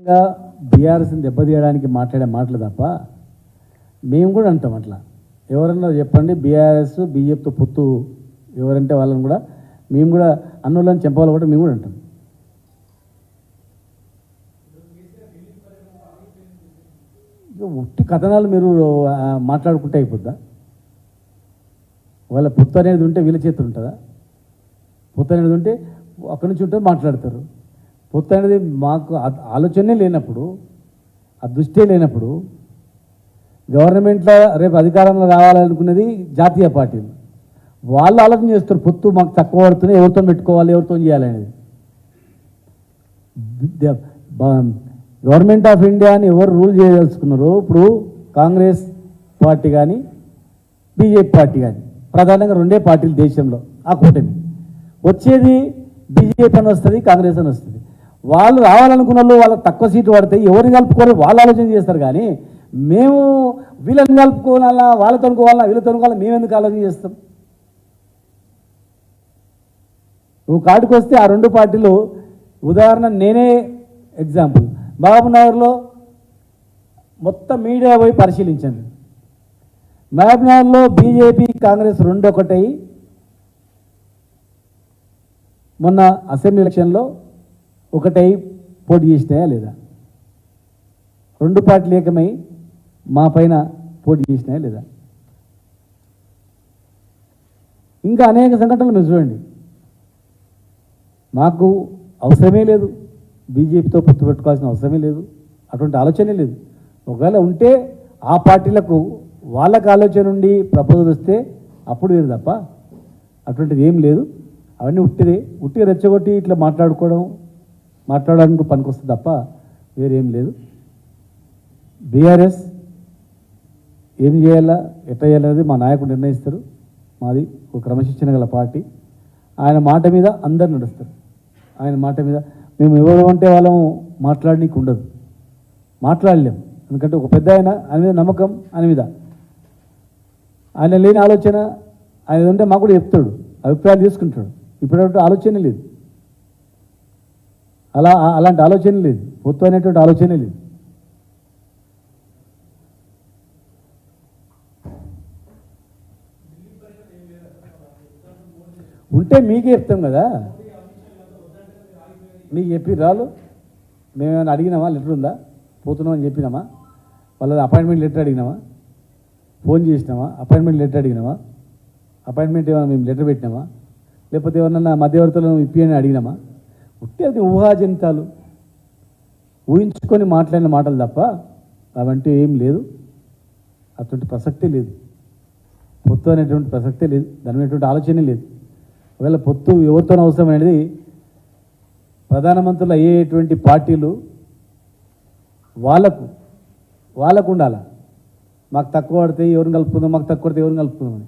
ఇంకా బీఆర్ఎస్ని దెబ్బతీయడానికి మాట్లాడే మాటలు తప్ప మేము కూడా అంటాం అట్లా. ఎవరన్నా చెప్పండి బీఆర్ఎస్ బీజేపీతో పొత్తు ఎవరంటే వాళ్ళని కూడా మేము కూడా అన్నోళ్ళని చెప్పాలి కూడా మేము కూడా అంటాం. ఉట్టి కథనాలు మీరు మాట్లాడుకుంటే అయిపోద్దా? వాళ్ళ పొత్తు అనేది ఉంటే వీళ్ళ చేతులు ఉంటుందా? పొత్తు అనేది ఉంటే అక్కడి నుంచి ఉంటే మాట్లాడతారు. పొత్తు అనేది మాకు ఆలోచనే లేనప్పుడు ఆ దృష్టే లేనప్పుడు గవర్నమెంట్లో రేపు అధికారంలో రావాలనుకున్నది జాతీయ పార్టీలు వాళ్ళు ఆలోచన చేస్తారు పొత్తు మాకు తక్కువ పడుతుంది ఎవరితో పెట్టుకోవాలి ఎవరితో చేయాలనేది గవర్నమెంట్ ఆఫ్ ఇండియాని ఎవరు రూల్ చేయదలుచుకున్నారో ఇప్పుడు కాంగ్రెస్ పార్టీ కానీ బీజేపీ పార్టీ కానీ ప్రధానంగా రెండే పార్టీలు దేశంలో ఆ కూటమి. వచ్చేది బీజేపీ అని వస్తుంది కాంగ్రెస్ అని వస్తుంది. వాళ్ళు రావాలనుకున్న వాళ్ళు వాళ్ళకి తక్కువ సీట్లు పడతాయి ఎవరిని కలుపుకోరు వాళ్ళు ఆలోచన చేస్తారు కానీ మేము వీళ్ళని కలుపుకోవాలా వాళ్ళతో అనుకోవాలా వీళ్ళతో అనుకోవాలా మేము ఎందుకు ఆలోచన చేస్తాం? నువ్వు కాడికి వస్తే ఆ రెండు పార్టీలు ఉదాహరణ నేనే ఎగ్జాంపుల్ మహబూబ్నగర్లో మొత్తం మీడియా పోయి పరిశీలించండి. మహబూబ్నగర్లో బీజేపీ కాంగ్రెస్ రెండు ఒకటై మొన్న అసెంబ్లీ ఎలక్షన్లో ఒకటై పోటీ చేసినాయా లేదా? రెండు పార్టీలు ఏకమై మా పైన పోటీ చేసినాయా లేదా? ఇంకా అనేక సంఘటనలు మీరు చూడండి. మాకు అవసరమే లేదు. బీజేపీతో పొత్తు పెట్టుకోవాల్సిన అవసరమే లేదు. అటువంటి ఆలోచనే లేదు. ఒకవేళ ఉంటే ఆ పార్టీలకు వాళ్ళకు ఆలోచన ఉండి ప్రపోజల్ వస్తే అప్పుడు వేరు తప్ప. అటువంటిది ఏం లేదు. అవన్నీ ఉట్టిదే. ఉట్టిగా రెచ్చగొట్టి ఇట్లా మాట్లాడుకోవడం మాట్లాడడానికి పనికొస్తుంది తప్ప వేరేం లేదు. బీఆర్ఎస్ ఏం చేయాలా ఎట్లా చేయాలనేది మా నాయకుడు నిర్ణయిస్తారు. మాది ఒక క్రమశిక్షణ గల పార్టీ. ఆయన మాట మీద అందరు నడుస్తారు. ఆయన మాట మీద మేము ఎవరు అంటే వాళ్ళము మాట్లాడనీకి ఉండదు. మాట్లాడలేం. ఎందుకంటే ఒక పెద్ద ఆయన ఆయన మీద నమ్మకం ఆయన మీద. ఆయన లేని ఆలోచన ఆయన ఉంటే మాకు కూడా చెప్తాడు. అభిప్రాయాలు తీసుకుంటాడు. ఇప్పుడు ఆలోచన లేదు. అలా అలాంటి ఆలోచన లేదు. పొత్తు అనేటువంటి ఆలోచనే లేదు. ఉంటే మీకే చెప్తాం కదా. మీకు చెప్పి రాలు మేమేమైనా అడిగినామా? లెటర్ ఉందా? పోతున్నాం అని చెప్పినామా? వాళ్ళ అపాయింట్మెంట్ లెటర్ అడిగినామా? ఫోన్ చేసినామా? అపాయింట్మెంట్ లెటర్ అడిగినామా? అపాయింట్మెంట్ ఏమైనా మేము లెటర్ పెట్టినామా? లేకపోతే ఏమన్నా మధ్యవర్తులను ఇప్పియని అడిగినామా? పుట్టేది అది ఊహాజనితాలు. ఊహించుకొని మాట్లాడిన మాటలు తప్ప అవంటే ఏం లేదు. అటువంటి ప్రసక్తే లేదు. పొత్తు అనేటువంటి ప్రసక్తే లేదు. దాని అనేటువంటి ఆలోచనే లేదు. ఒకవేళ పొత్తు ఎవరితో అవసరం అనేది ప్రధానమంత్రులు అయ్యేటువంటి పార్టీలు వాళ్ళకు వాళ్ళకు ఉండాలా? మాకు తక్కువ పడితే ఎవరిని కలుపుకుందాం మాకు తక్కువ పడితే ఎవరిని కలుపుకుందామని